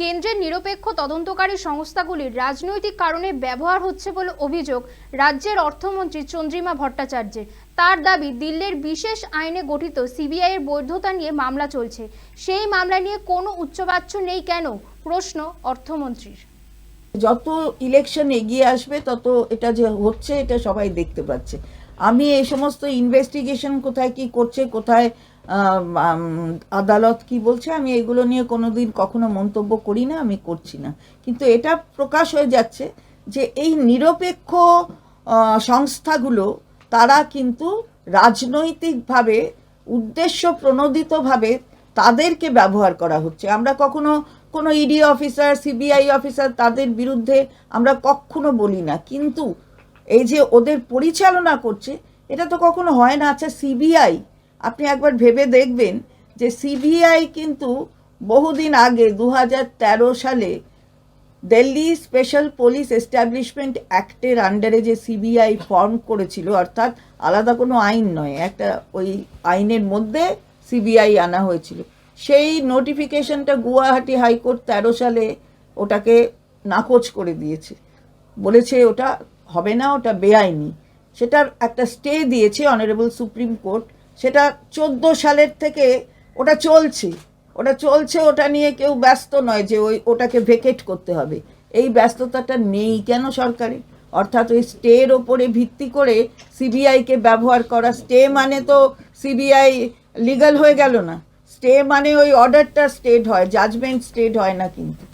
কেন্দ্রের নিরপেক্ষ তদন্তকারী সংস্থাগুলির রাজনৈতিক কারণে ব্যবহার হচ্ছে বলে অভিযোগ রাজ্যের অর্থমন্ত্রী চন্দ্রিমা ভট্টাচার্যের। তার দাবি, দিল্লির বিশেষ আইনে গঠিত সিবিআই এর বৈধতা নিয়ে মামলা চলছে। সেই মামলা নিয়ে কোনো উচ্চবাচ্য নেই কেন? প্রশ্ন অর্থমন্ত্রীর। যত ইলেকশন এগিয়ে আসবে, তত এটা যে হচ্ছে, এটা সবাই দেখতে পাচ্ছে। আমি এই সমস্ত ইনভেস্টিগেশন কোথায় কি করছে, কোথায় আদালত কি বলছে, আমি এগুলো নিয়ে কোনোদিন কখনো মন্তব্য করি না, আমি করছি না। কিন্তু এটা প্রকাশ হয়ে যাচ্ছে যে এই নিরপেক্ষ সংস্থাগুলো, তারা কিন্তু রাজনৈতিকভাবে, উদ্দেশ্য প্রণোদিতভাবে তাদেরকে ব্যবহার করা হচ্ছে। আমরা কখনো কোনো ইডি অফিসার সিবিআই অফিসার তাদের বিরুদ্ধে আমরা কখনো বলি না। কিন্তু এই যে ওদের পরিচালনা করছে, এটা তো কখনো হয় না। আচ্ছা সিবিআই আপনি একবার ভেবে দেখবেন যে সিবিআই কিন্তু বহুদিন আগে দু হাজার তেরো সালে দিল্লি স্পেশাল পুলিশ এস্টাবলিশমেন্ট অ্যাক্টের আন্ডারে যে সিবিআই ফর্ম করেছিল, অর্থাৎ আলাদা কোনো আইন নয়, একটা ওই আইনের মধ্যে সিবিআই আনা হয়েছিল। সেই নোটিফিকেশনটা গুয়াহাটি হাইকোর্ট তেরো সালে ওটাকে নাকচ করে দিয়েছে। বলেছে ওটা হবে না, ওটা বেআইনি। সেটার একটা স্টে দিয়েছে অনারেবল সুপ্রিম কোর্ট সেটা চোদ্দ সালের থেকে ওটা চলছে। ওটা চলছে, ওটা নিয়ে কেউ ব্যস্ত নয় যে ওই, ওটাকে ভেকেট করতে হবে। এই ব্যস্ততাটা নেই কেন সরকারে অর্থাৎ ওই স্টের ওপরে ভিত্তি করে সিবিআইকে ব্যবহার করা। স্টে মানে তো সিবিআই লিগাল হয়ে গেল না। স্টে মানে ওই অর্ডারটা স্টেট হয় জাজমেন্ট স্টেট হয় না কিন্তু।